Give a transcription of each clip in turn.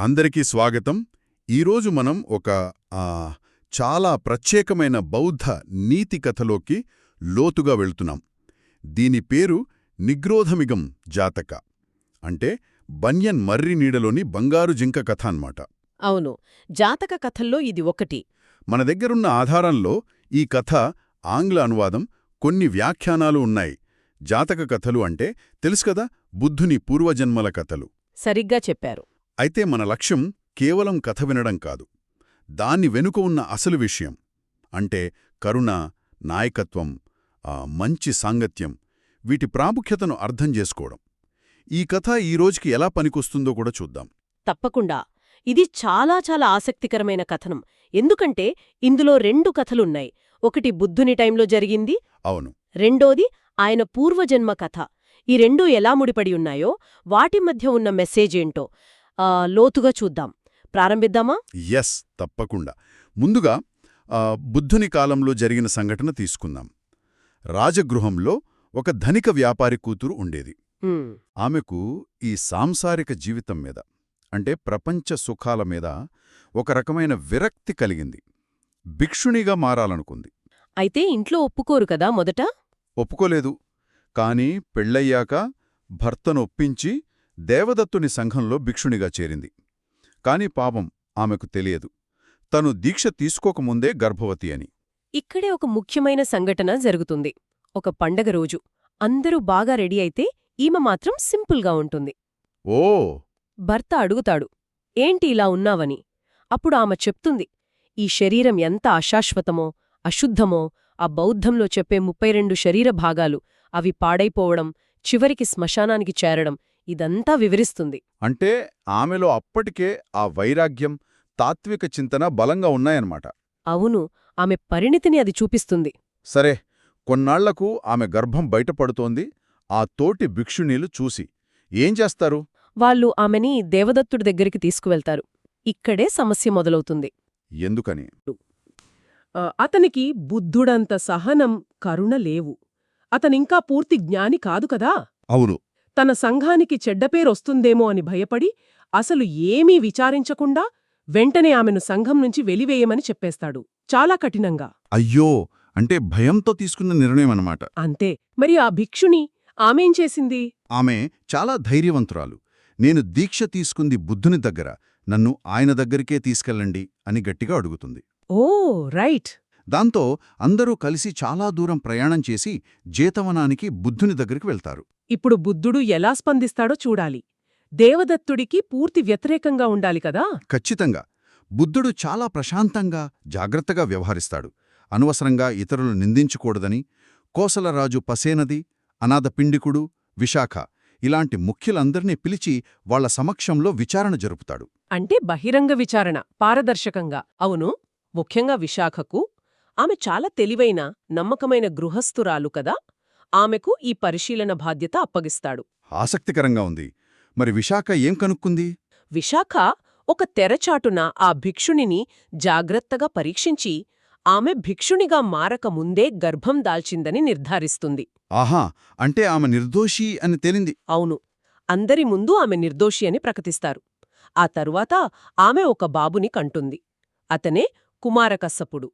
అందరికీ స్వాగతం. ఈరోజు మనం ఒక ఆ, చాలా ప్రత్యేకమైన బౌద్ధ నీతి కథలోకి లోతుగా వెళ్తున్నాం. దీని పేరు నిగ్రోధమిగం జాతక. అంటే బన్యన్ మర్రి నీడలోని బంగారు జింక కథ అన్నమాట. అవును. జాతక కథల్లో ఇది ఒకటి. మన దగ్గరున్న ఆధారంలో ఈ కథ ఆంగ్ల అనువాదం కొన్ని వ్యాఖ్యానాలు ఉన్నాయి. జాతక కథలు అంటే తెలుసు కదా బుద్ధుని పూర్వజన్మల కథలు. సరిగ్గా చెప్పారు. అయితే మన లక్ష్యం కేవలం కథ వినడం కాదు. దాన్ని వెనుక ఉన్న అసలు విషయం అంటే కరుణ నాయకత్వం మంచి సాంగత్యం వీటి ప్రాముఖ్యతను అర్థం చేసుకోవడం. ఈ కథ ఈ రోజుకి ఎలా పనికొస్తుందో కూడా చూద్దాం. తప్పకుండా. ఇది చాలా చాలా ఆసక్తికరమైన కథనం. ఎందుకంటే ఇందులో రెండు కథలున్నాయి. ఒకటి బుద్ధుని టైంలో జరిగింది. అవును. రెండోది ఆయన పూర్వజన్మ కథ. ఈ రెండూ ఎలా ముడిపడి ఉన్నాయో వాటి మధ్య ఉన్న మెసేజ్ ఏంటో లోతుగా చూద్దాం. ప్రారంభిద్దామా? ఎస్ తప్పకుండా. ముందుగా బుద్ధుని కాలంలో జరిగిన సంఘటన తీసుకుందాం. రాజగృహంలో ఒక ధనిక వ్యాపారి కూతురు ఉండేది. ఆమెకు ఈ సాంసారిక జీవితం మీద అంటే ప్రపంచ సుఖాల మీద ఒక రకమైన విరక్తి కలిగింది. భిక్షునిగా మారాలనుకుంది. అయితే ఇంట్లో ఒప్పుకోరు కదా మొదట? ఒప్పుకోలేదు. కాని పెళ్ళయ్యాక భర్తను ఒప్పించి దేవదత్తుని సంఘంలో భిక్షునిగా చేరింది. కాని పాపం ఆమెకు తెలియదు. తను దీక్ష తీసుకోకముందే గర్భవతి అని. ఇక్కడే ఒక ముఖ్యమైన సంఘటన జరుగుతుంది. ఒక పండగ రోజు. అందరూ బాగా రెడీ అయితే ఈమె మాత్రం సింపుల్గా ఉంటుంది. ఓ! భర్త అడుగుతాడు. ఏంటి ఇలా ఉన్నావని? అప్పుడు ఆమె చెప్తుంది. ఈ శరీరం ఎంత అశాశ్వతమో అశుద్ధమో ఆ బౌద్ధంలో చెప్పే ముప్పై రెండు శరీర భాగాలు అవి పాడైపోవడం చివరికి శ్మశానానికి చేరడం ఇదంతా వివరిస్తుంది. అంటే ఆమెలో అప్పటికే ఆ వైరాగ్యం తాత్విక చింతన బలంగా ఉన్నాయన్నమాట. అవును ఆమె పరిణితిని అది చూపిస్తుంది. సరే కొన్నాళ్ళకు ఆమె గర్భం బయటపడుతోంది ఆ తోటి భిక్షునీలు చూసి. ఏం చేస్తారు? వాళ్ళు ఆమెని దేవదత్తుడి దగ్గరికి తీసుకువెళ్తారు. ఇక్కడే సమస్య మొదలవుతుంది. ఎందుకని? అతనికి బుద్ధుడంత సహనం కరుణ లేవు. అతనింకా పూర్తి జ్ఞాని కాదు కదా? అవును. తన సంఘానికి చెడ్డపేరొస్తుందేమో అని భయపడి అసలు ఏమీ విచారించకుండా వెంటనే ఆమెను సంఘం నుంచి వెలివేయమని చెప్పేస్తాడు. చాలా కఠినంగా. అయ్యో! అంటే భయంతో తీసుకున్న నిర్ణయం అన్నమాట అంతే. మరి ఆ భిక్షుని ఆమెం చేసింది? ఆమె చాలా ధైర్యవంతురాలు. నేను దీక్ష తీసుకుంది బుద్ధుని దగ్గర. నన్ను ఆయన దగ్గరికే తీసుకెళ్ళండి అని గట్టిగా అడుగుతుంది. ఓ! రైట్. దాంతో అందరూ కలిసి చాలా దూరం ప్రయాణం చేసి జేతవనానికి బుద్ధుని దగ్గరికి వెళ్తారు. ఇప్పుడు బుద్ధుడు ఎలా స్పందిస్తాడో చూడాలి. దేవదత్తుడికి పూర్తి వ్యతిరేకంగా ఉండాలి కదా? ఖచ్చితంగా. బుద్ధుడు చాలా ప్రశాంతంగా జాగ్రత్తగా వ్యవహరిస్తాడు. అనవసరంగా ఇతరులు నిందించకూడదని కోసలరాజు పసేనది అనాథ పిండికుడు విశాఖ ఇలాంటి ముఖ్యులందర్నీ పిలిచి వాళ్ళ సమక్షంలో విచారణ జరుపుతాడు. అంటే బహిరంగ విచారణ పారదర్శకంగా. అవును ముఖ్యంగా విశాఖకు. ఆమె చాలా తెలివైన నమ్మకమైన గృహస్థురాలు కదా? ఆమెకు ఈ పరిశీలన బాధ్యత అప్పగిస్తాడు. ఆసక్తికరంగా ఉంది. మరి విశాఖ ఏం కనుక్కుంది? విశాఖ ఒక తెరచాటున ఆ భిక్షునిని జాగ్రత్తగా పరీక్షించి ఆమె భిక్షునిగా మారక ముందే గర్భం దాల్చిందని నిర్ధారిస్తుంది. ఆహా! అంటే ఆమె నిర్దోషి అని తేలింది. అవును. అందరి ముందు ఆమె నిర్దోషి అని ప్రకటిస్తారు. ఆ తరువాత ఆమె ఒక బాబుని కంటుంది. అతనే కుమారకస్సపుడు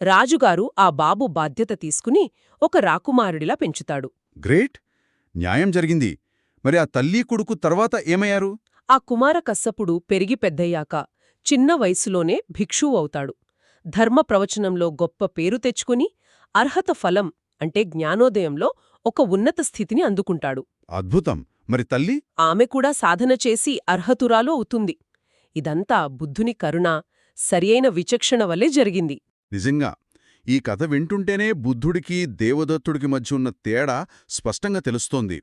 రాజుగారు ఆ బాబు బాధ్యత తీసుకుని ఒక రాకుమారుడిలా పెంచుతాడు. గ్రేట్! న్యాయం జరిగింది. మరి ఆ తల్లి కొడుకు తర్వాత ఏమయ్యారు? ఆ కుమారకస్సపుడు పెరిగి పెద్దయ్యాక చిన్న వయసులోనే భిక్షువు అవుతాడు. ధర్మ ప్రవచనంలో గొప్ప పేరు తెచ్చుకుని అర్హత ఫలం అంటే జ్ఞానోదయంలో ఒక ఉన్నత స్థితిని అందుకుంటాడు. అద్భుతం! మరి తల్లి? ఆమె కూడా సాధన చేసి అర్హతురాలు అవుతుంది. ఇదంతా బుద్ధుని కరుణ సరియైన విచక్షణ వల్లే జరిగింది. నిజంగా ఈ కథ వింటుంటేనే బుద్ధుడికి దేవదత్తుడికి మధ్య ఉన్న తేడా స్పష్టంగా తెలుస్తోంది.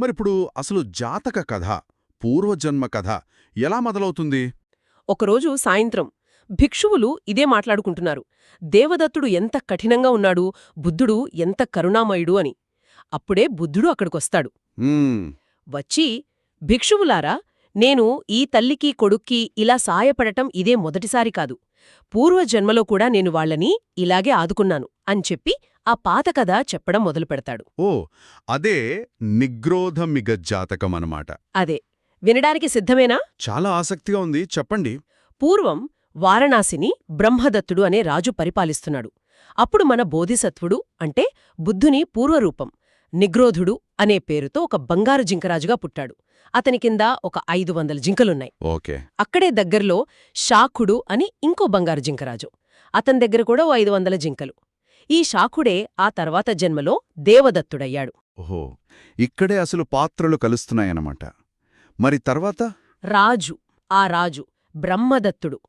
మరిప్పుడు అసలు జాతక కథ పూర్వజన్మ కథ ఎలా మొదలవుతుంది? ఒకరోజు సాయంత్రం భిక్షువులు ఇదే మాట్లాడుకుంటున్నారు. దేవదత్తుడు ఎంత కఠినంగా ఉన్నాడు బుద్ధుడు ఎంత కరుణామయుడు అని. అప్పుడే బుద్ధుడు అక్కడికొస్తాడు. వచ్చి భిక్షువులారా నేను ఈ తల్లికి కొడుక్కి ఇలా సాయపడటం ఇదే మొదటిసారి కాదు. పూర్వజన్మలో కూడా నేను వాళ్ళని ఇలాగే ఆదుకున్నాను అని చెప్పి ఆ పాత కథ చెప్పడం మొదలుపెడతాడు. ఓ అదే నిగ్రోధమిగ జాతకం అన్నమాట. అదే వినడానికి సిద్ధమేనా? చాలా ఆసక్తిగా ఉంది. చెప్పండి. పూర్వం వారణాసిని బ్రహ్మదత్తుడు అనే రాజు పరిపాలిస్తున్నాడు. అప్పుడు మన బోధిసత్వుడు అంటే బుద్ధుని పూర్వరూపం. నిగ్రోధుడు అనే పేరుతో ఒక బంగారు జింకరాజుగా పుట్టాడు. అతని కింద ఒక ఐదు వందల జింకలున్నాయి. ఓకే. అక్కడే దగ్గర్లో శాఖుడు అని ఇంకో బంగారు జింకరాజు. అతని దగ్గర కూడా ఓ ఐదు వందల జింకలు. ఈ శాఖుడే ఆ తర్వాత జన్మలో దేవదత్తుడయ్యాడు. ఓహో. ఇక్కడే అసలు పాత్రలు కలుస్తున్నాయన్నమాట. మరి తర్వాత? రాజు. ఆ రాజు బ్రహ్మదత్తుడు.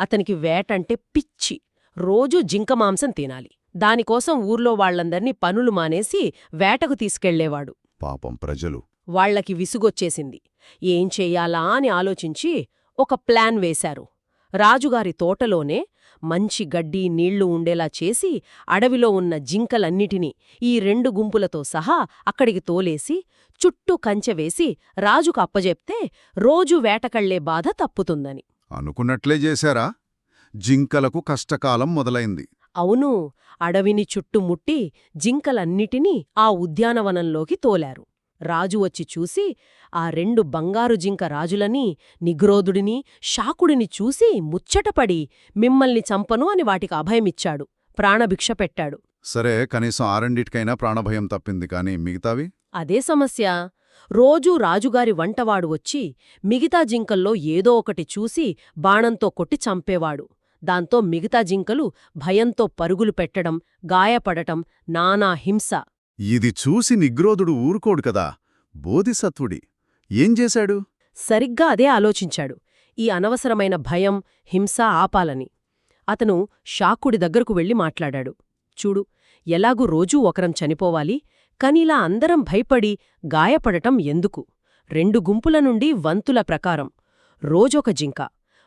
అతనికి వేటంటే పిచ్చి. రోజూ జింక మాంసం తినాలి. దానికోసం ఊర్లో వాళ్ళందర్నీ పనులు మానేసి వేటకు తీసుకెళ్ళేవాడు పాపం ప్రజలు. వాళ్ళకి విసుగొచ్చేసింది. ఏం చెయ్యాలా అని ఆలోచించి ఒక ప్లాన్ వేశారు. రాజుగారి తోటలోనే మంచి గడ్డి నీళ్ళు ఉండేలా చేసి అడవిలో ఉన్న జింకలన్నిటినీ ఈ రెండు గుంపులతో సహా అక్కడికి తోలేసి చుట్టూ కంచె వేసి రాజుకు అప్పజెప్తే రోజు వేటకళ్ళే బాధ తప్పుతుందని. అనుకున్నట్లే చేశారా? జింకలకు కష్టకాలం మొదలైంది. అవును అడవిని చుట్టుముట్టి జింకలన్నిటినీ ఆ ఉద్యానవనంలోకి తోలారు. రాజు వచ్చి చూసి ఆ రెండు బంగారు జింక రాజులని నిగ్రోధుడిని శాకుడిని చూసి ముచ్చటపడి మిమ్మల్ని చంపను అని వాటికి అభయమిచ్చాడు. ప్రాణభిక్ష పెట్టాడు. సరే కనీసం ఆరండిటికైనా ప్రాణభయం తప్పింది కానీ మిగతావి? అదే సమస్య. రోజూ రాజుగారి వంటవాడు వచ్చి మిగతా జింకల్లో ఏదో ఒకటి చూసి బాణంతో కొట్టి చంపేవాడు. దాంతో మిగతా జింకలు భయంతో పరుగులు పెట్టడం గాయపడటం నానా హింస. ఇది చూసి నిగ్రోధుడు ఊరుకోడు కదా బోధిసత్వుడి. ఏం చేశాడు? సరిగ్గా అదే ఆలోచించాడు. ఈ అనవసరమైన భయం హింస ఆపాలని. అతను శాకుడి దగ్గరకు వెళ్ళి మాట్లాడాడు. చూడు ఎలాగూ రోజూ ఒకరం చనిపోవాలి కనీలా అందరం భయపడి గాయపడటం ఎందుకు? రెండు గుంపుల నుండి వంతుల ప్రకారం. రోజొక జింక.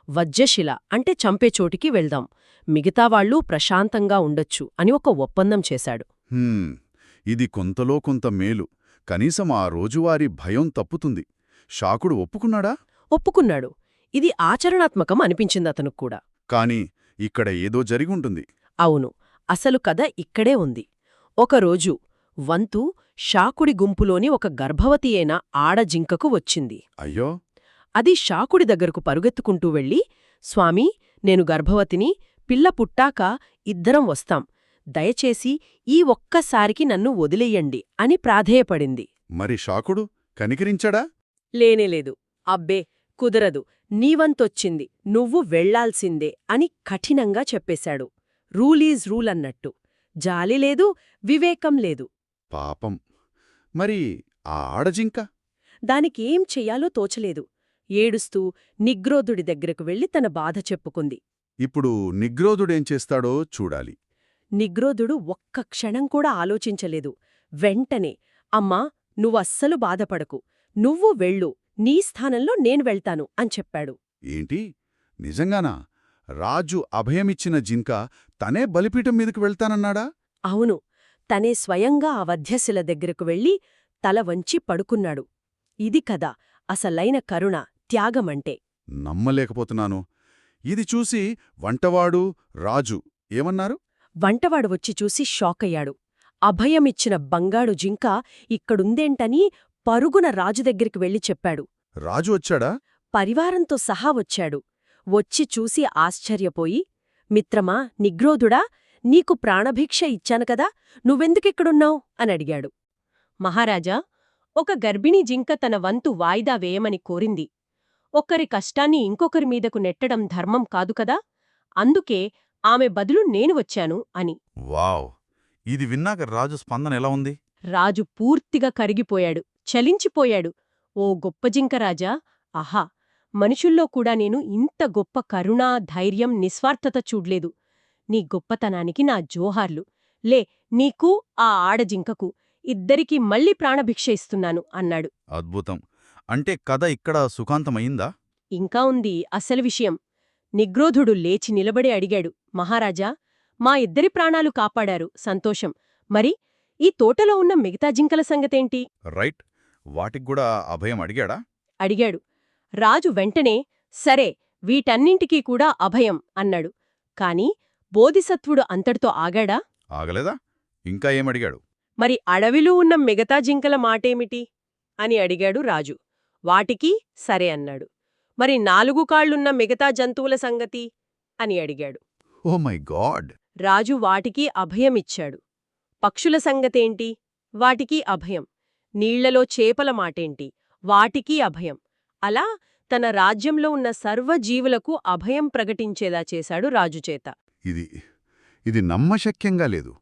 వజ్జశిల అంటే చంపే చోటికి వెళ్దాం. మిగతావాళ్ళూ ప్రశాంతంగా ఉండొచ్చు అని ఒక ఒప్పందం చేశాడు. ఇది కొంతలో కొంత మేలు. కనీసం ఆ రోజువారీ భయం తప్పుతుంది. శాకుడు ఒప్పుకున్నాడా? ఒప్పుకున్నాడు. ఇది ఆచరణాత్మకం అనిపించిందతనుకు కూడా. కాని ఇక్కడ ఏదో జరిగుంటుంది. అవును. అసలు కథ ఇక్కడే ఉంది. ఒకరోజు వంతు శాకుడి గుంపులోని ఒక గర్భవతి అయిన ఆడజింకకు వచ్చింది. అయ్యో! అది శాకుడి దగ్గరకు పరుగెత్తుకుంటూ వెళ్ళి స్వామీ నేను గర్భవతిని పిల్ల పుట్టాక ఇద్దరం వస్తాం. దయచేసి ఈ ఒక్కసారికి నన్ను వదిలేయండి అని ప్రాధేయపడింది. మరి శాకుడు కనికరించాడా? లేనేలేదు అబ్బే కుదరదు. నీవంతొచ్చింది. నువ్వు వెళ్ళాల్సిందే అని కఠినంగా చెప్పేశాడు. రూలీజ్ రూల్ అన్నట్టు. జాలి లేదు వివేకం లేదు. పాపం. మరి ఆ ఆడజింక? దానికేం చెయ్యాలో తోచలేదు. ఏడుస్తూ నిగ్రోధుడి దగ్గరకు వెళ్ళి తన బాధ చెప్పుకుంది. ఇప్పుడు నిగ్రోధుడేం చేస్తాడో చూడాలి. నిగ్రోధుడు ఒక్క క్షణం కూడా ఆలోచించలేదు. వెంటనే అమ్మా నువ్వస్సలు బాధపడకు. నువ్వు వెళ్ళు. నీ స్థానంలో నేను వెళ్తాను అని చెప్పాడు. ఏంటి? నిజంగానా? రాజు అభయమిచ్చిన జింక తనే బలిపీఠం మీదకి వెళ్తానన్నాడా? అవును. తనే స్వయంగా ఆ వధ్యశిల దగ్గరకు వెళ్ళి తల వంచి పడుకున్నాడు. ఇది కదా అసలైన కరుణ. త్యాగమంటే. నమ్మలేకపోతున్నాను. ఇది చూసి వంటవాడు రాజు ఏమన్నారు? వంటవాడు వచ్చి చూసి షాకయ్యాడు. అభయమిచ్చిన బంగాడు జింక ఇక్కడుందేంటని పరుగున రాజు దగ్గరికి వెళ్ళి చెప్పాడు. రాజు వచ్చాడా? పరివారంతో సహా వచ్చాడు. వచ్చి చూసి ఆశ్చర్యపోయి మిత్రమా నిగ్రోధుడా నీకు ప్రాణభిక్ష ఇచ్చాను కదా నువ్వెందుకిక్కడున్నావు? అని అడిగాడు. మహారాజా ఒక గర్భిణీ జింక తన వంతు వాయిదా వేయమని కోరింది. ఒక్కరి కష్టాన్ని ఇంకొకరి మీదకు నెట్టడం ధర్మం కాదు కదా? అందుకే ఆమె బదులు నేను వచ్చాను అని. వావ్! ఇది విన్నాక రాజు స్పందన ఎలా ఉంది? రాజు పూర్తిగా కరిగిపోయాడు చలించిపోయాడు. ఓ గొప్ప జింకరాజా ఆహా! మనుషుల్లో కూడా నేను ఇంత గొప్ప కరుణా ధైర్యం నిస్వార్థత చూడ్లేదు. నీ గొప్పతనానికి నా జోహార్లు. లే నీకు ఆ ఆడజింకకు ఇద్దరికీ మళ్ళీ ప్రాణభిక్ష ఇస్తున్నాను అన్నాడు. అద్భుతం! అంటే కథ ఇక్కడ సుఖాంతమయిందా ఇంకా ఉంది. అసలు విషయం. నిగ్రోధుడు లేచి నిలబడి అడిగాడు. మహారాజా మా ఇద్దరి ప్రాణాలు కాపాడారు. సంతోషం. మరి ఈ తోటలో ఉన్న మిగతా జింకల సంగతేంటి? రైట్. వాటికి అభయం అడిగాడా? అడిగాడు. రాజు వెంటనే సరే వీటన్నింటికీ కూడా అభయం అన్నాడు. కాని బోధిసత్వుడు అంతటితో ఆగాడా? ఆగలేదా? ఇంకా ఏమడిగాడు? మరి అడవిలో ఉన్న మిగతా జింకల మాటేమిటి? అని అడిగాడు రాజు. వాటికి సరే అన్నాడు. మరి నాలుగు కాళ్ళున్న మిగతా జంతువుల సంగతి? అని అడిగాడు. Oh my God! రాజు వాటికి అభయమిచ్చాడు. పక్షుల సంగతేంటి? వాటికి అభయం. నీళ్ళలో చేపల మాటేంటి? వాటికి అభయం. అలా తన రాజ్యంలో ఉన్న సర్వజీవులకు అభయం ప్రకటించేలా చేశాడు రాజుచేత ఇది ఇది నమ్మశక్యంగా లేదు.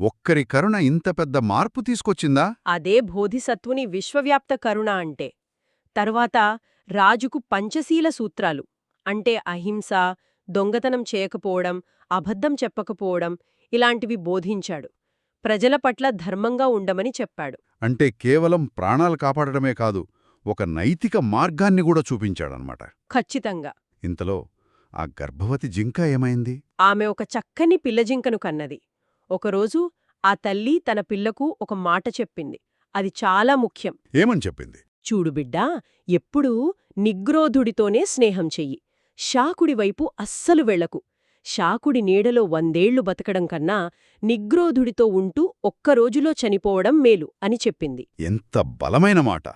ఒక్కరి కరుణ ఇంత పెద్ద మార్పు తీసుకొచ్చిందా? అదే బోధిసత్వుని విశ్వవ్యాప్త కరుణ అంటే. తరువాత రాజుకు పంచశీల సూత్రాలు. అంటే అహింస దొంగతనం చేయకపోవడం అబద్ధం చెప్పకపోవడం ఇలాంటివి బోధించాడు. ప్రజల పట్ల ధర్మంగా ఉండమని చెప్పాడు. అంటే కేవలం ప్రాణాలు కాపాడటమే కాదు ఒక నైతిక మార్గాన్ని కూడా చూపించాడనమాట ఖచ్చితంగా. ఇంతలో ఆ గర్భవతి జింక ఏమైంది? ఆమె ఒక చక్కని పిల్లజింకను కన్నది. ఒకరోజు ఆ తల్లి తన పిల్లకు ఒక మాట చెప్పింది. అది చాలా ముఖ్యం. ఏమని చెప్పింది? చూడు బిడ్డా ఎప్పుడూ నిగ్రోధుడితోనే స్నేహం చెయ్యి. శాకుడి వైపు అస్సలు వెళ్ళకు శాకుడి నీడలో వందేళ్ళు బతకడం కన్నా నిగ్రోధుడితో ఉంటూ ఒక్కరోజులో చనిపోవడం మేలు అని చెప్పింది. ఎంత బలమైన మాట!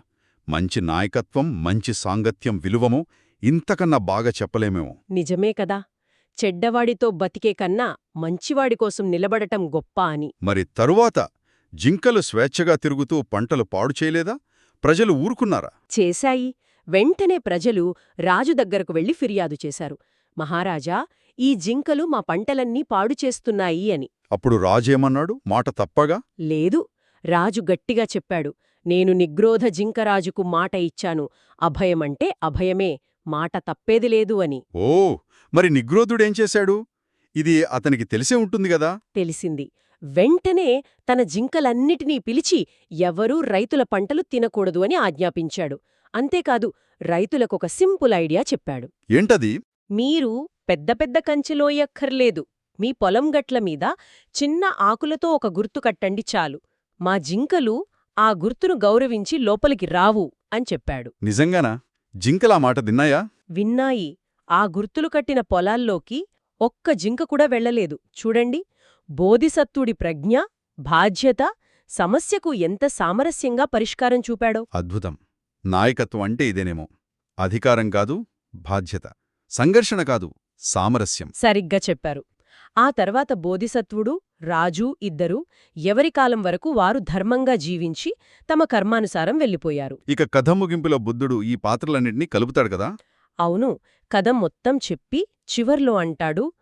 మంచి నాయకత్వం మంచి సాంగత్యం విలువము ఇంతకన్నా బాగా చెప్పలేమేమో. నిజమే కదా! చెడ్డవాడితో బతికే కన్నా మంచివాడి కోసం నిలబడటం గొప్ప అని. మరి తరువాత జింకలు స్వేచ్ఛగా తిరుగుతూ పంటలు పాడు చేయలేదా? ప్రజలు ఊరుకున్నారా? చేశాయి. వెంటనే ప్రజలు రాజు దగ్గరకు వెళ్ళి ఫిర్యాదు చేశారు. మహారాజా ఈ జింకలు మా పంటలన్నీ పాడు చేస్తున్నాయి అని. అప్పుడు రాజేమన్నాడు? మాట తప్పగా? లేదు. రాజు గట్టిగా చెప్పాడు. నేను నిగ్రోధ జింకరాజుకు మాట ఇచ్చాను. అభయమంటే అభయమే మాట తప్పేది లేదు అని. ఓ మరి నిగ్రోధుడేం చేశాడు? ఇది అతనికి తెలిసే ఉంటుంది గదా తెలిసింది. వెంటనే తన జింకలన్నిటినీ పిలిచి ఎవరూ రైతుల పంటలు తినకూడదు అని ఆజ్ఞాపించాడు. అంతేకాదు రైతులకొక సింపుల్ ఐడియా చెప్పాడు. ఏంటది? మీరు పెద్ద పెద్ద కంచెలోయక్కర్లేదు మీ పొలం గట్ల మీద చిన్న ఆకులతో ఒక గుర్తు కట్టండి చాలు. మా జింకలు ఆ గుర్తును గౌరవించి లోపలికి రావు అని చెప్పాడు. నిజంగానా? జింకలా మాట తిన్నాయా విన్నాయి. ఆ గుర్తులు కట్టిన పొలాల్లోకి ఒక్క జింక కూడా వెళ్ళలేదు. చూడండి. బోధిసత్తుడి ప్రజ్ఞ బాధ్యత సమస్యకు ఎంత సామరస్యంగా పరిష్కారం చూపాడో? అద్భుతం. నాయకత్వం అంటే ఇదేనేమో. అధికారం కాదు బాధ్యత. సంఘర్షణ కాదు సామరస్యం. సరిగ్గా చెప్పారు. ఆ తర్వాత బోధిసత్వుడు రాజు ఇద్దరూ ఎవరి కాలం వరకు వారు ధర్మంగా జీవించి తమ కర్మానుసారం వెళ్ళిపోయారు. ఇక కథ ముగింపులో బుద్ధుడు ఈ పాత్రలన్నింటినీ కలుపుతాడు కదా? అవును. కథ మొత్తం చెప్పి చివర్లో అంటాడు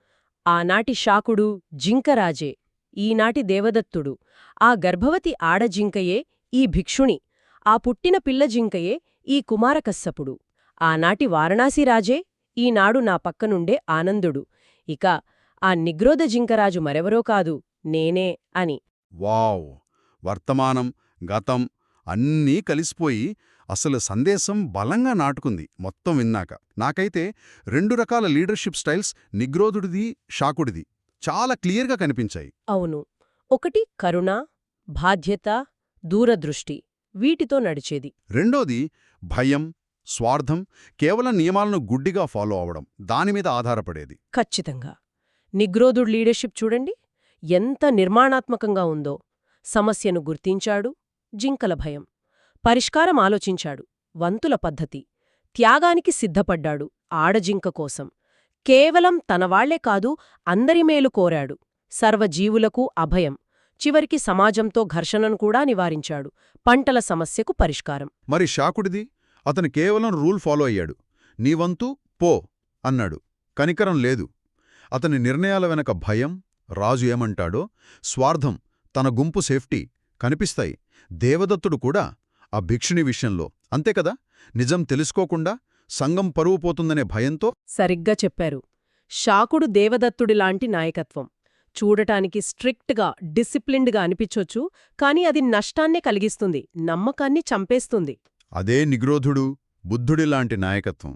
ఆనాటి శాకుడు జింకరాజే ఈనాటి దేవదత్తుడు. ఆ గర్భవతి ఆడజింకయే ఈ భిక్షుణి. ఆ పుట్టిన పిల్ల జింకయే ఈ కుమారకస్సపుడు ఆనాటి వారణాసిరాజే ఈనాడు నా పక్కనుండే ఆనందుడు. ఇక ఆ నిగ్రోధ జింకరాజు మరెవరో కాదు నేనే అని. వావ్! వర్తమానం గతం అన్నీ కలిసిపోయి అసలు సందేశం బలంగా నాటుకుంది మొత్తం విన్నాక. నాకైతే రెండు రకాల లీడర్షిప్ స్టైల్స్ నిగ్రోధుడిది షాకుడిది చాలా క్లియర్గా కనిపించాయి. అవును. ఒకటి కరుణ బాధ్యత దూరదృష్టి వీటితో నడిచేది. రెండోది భయం స్వార్థం కేవలం నియమాలను గుడ్డిగా ఫాలో అవడం దానిమీద ఆధారపడేది. ఖచ్చితంగా. నిగ్రోధుడ్ లీడర్షిప్ చూడండి ఎంత నిర్మాణాత్మకంగా ఉందో. సమస్యను గుర్తించాడు జింకల భయం. పరిష్కారం ఆలోచించాడు. వంతుల పద్ధతి. త్యాగానికి సిద్ధపడ్డాడు ఆడజింక కోసం. కేవలం తనవాళ్ళే కాదు అందరి మేలు కోరాడు. సర్వజీవులకు అభయం. చివరికి సమాజంతో ఘర్షణను కూడా నివారించాడు. పంటల సమస్యకు పరిష్కారం. మరి షాకుడిది అతను కేవలం రూల్ ఫాలో అయ్యాడు. నీవంతు పో అన్నాడు. కనికరం లేదు. అతని నిర్ణయాల వెనక భయం రాజు ఏమంటాడో స్వార్థం తన గుంపు సేఫ్టీ కనిపిస్తాయి. దేవదత్తుడు కూడా ఆ భిక్షుని విషయంలో. అంతే కదా? నిజం తెలుసుకోకుండా సంఘం పరువు పోతుందనే భయంతో సరిగ్గా చెప్పారు. శాకుడు దేవదత్తుడిలాంటి నాయకత్వం. చూడటానికి స్ట్రిక్ట్గా డిసిప్లిన్డ్గా అనిపించొచ్చు కాని అది నష్టాన్నే కలిగిస్తుంది నమ్మకాన్ని చంపేస్తుంది. అదే నిగ్రోధుడు బుద్ధుడిలాంటి నాయకత్వం.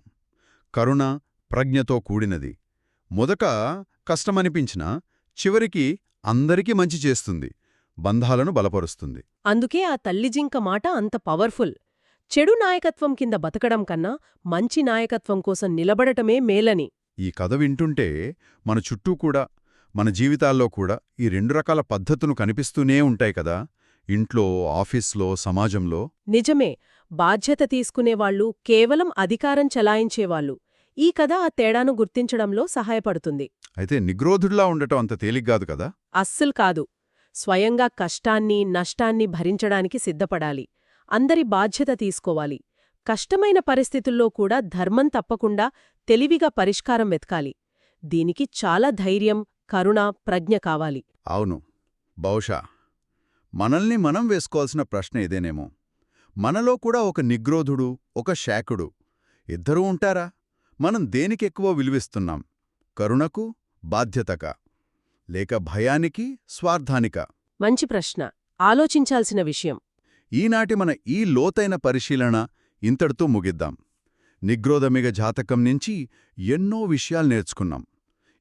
కరుణ ప్రజ్ఞతో కూడినది. మొదట కష్టమనిపించినా చివరికి అందరికీ మంచి చేస్తుంది. బంధాలను బలపరుస్తుంది. అందుకే ఆ తల్లిజింక మాట అంత పవర్ఫుల్. చెడు నాయకత్వం కింద బతకడం కన్నా మంచి నాయకత్వం కోసం నిలబడటమే మేలని. ఈ కథ వింటుంటే మన చుట్టూ కూడా మన జీవితాల్లో కూడా ఈ రెండు రకాల పద్ధతులు కనిపిస్తూనే ఉంటాయి కదా? ఇంట్లో ఆఫీస్లో సమాజంలో. నిజమే. బాధ్యత తీసుకునేవాళ్ళు కేవలం అధికారం చలాయించేవాళ్ళు ఈ కథ ఆ తేడాను గుర్తించడంలో సహాయపడుతుంది. అయితే నిగ్రోధుడిలా ఉండటం అంత తేలిగ్గాదు కదా? అస్సలు కాదు. స్వయంగా కష్టాన్ని నష్టాన్ని భరించడానికి సిద్ధపడాలి. అందరి బాధ్యత తీసుకోవాలి. కష్టమైన పరిస్థితుల్లో కూడా ధర్మం తప్పకుండా తెలివిగా పరిష్కారం వెతకాలి. దీనికి చాలా ధైర్యం కరుణ ప్రజ్ఞ కావాలి. అవును. బహుశా మనల్ని మనం వేసుకోవాల్సిన ప్రశ్న ఇదేనేమో. మనలో కూడా ఒక నిగ్రోధుడు ఒక శాకుడు. ఇద్దరూ ఉంటారా? మనం దేనికెక్కువ విలువిస్తున్నాం. కరుణకు బాధ్యతక. లేక భయానికి స్వార్థానిక? మంచి ప్రశ్న. ఆలోచించాల్సిన విషయం. ఈనాటి మన ఈ లోతైన పరిశీలన ఇంతటితో ముగిద్దాం. నిగ్రోధమిగ జాతకం నుంచి ఎన్నో విషయాలు నేర్చుకున్నాం.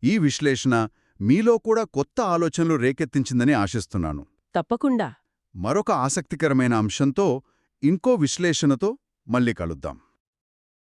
ఈ విశ్లేషణ మీలో కూడా కొత్త ఆలోచనలు రేకెత్తించిందని ఆశిస్తున్నాను. తప్పకుండా. మరొక ఆసక్తికరమైన అంశంతో ఇంకో విశ్లేషణతో మళ్ళీ కలుద్దాం.